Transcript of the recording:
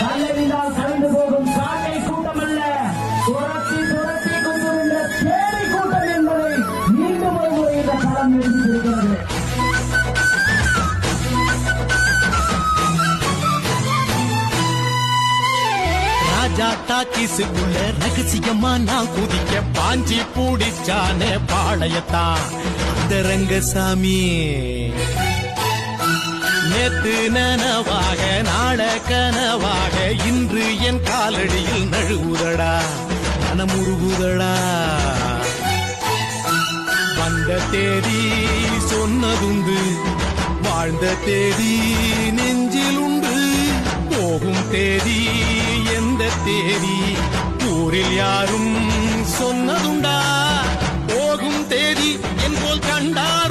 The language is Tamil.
கல்லறிந்தால் கலைந்து போகும் சாட்டை கூட்டம் அல்ல துரத்தி துரத்தி கொண்டிருந்த தேடி கூட்டம் என்பதை மீண்டும் ஒரு முறை இந்த களம் நிரூபித்திருக்கிறது ராஜா டாக்கிஸுக்குள்ள ரகசியமா நான் குதிக்க பாஞ்சி பூடிச்சானே பாளையத்தா. அந்த ரங்கசாமி. நேத்து நனவாக நாள கனவாக இன்று என் காலடியில் நழுவுதடா மனமுருகுதடா வந்த தேதி சொன்னதுண்டு வாழ்ந்த தேதி நெஞ்சில் உண்டு போகும் தேதி தேதி ஊரில் யாரும் சொன்னதுண்டா? போகும் தேதி என்போல் கண்டா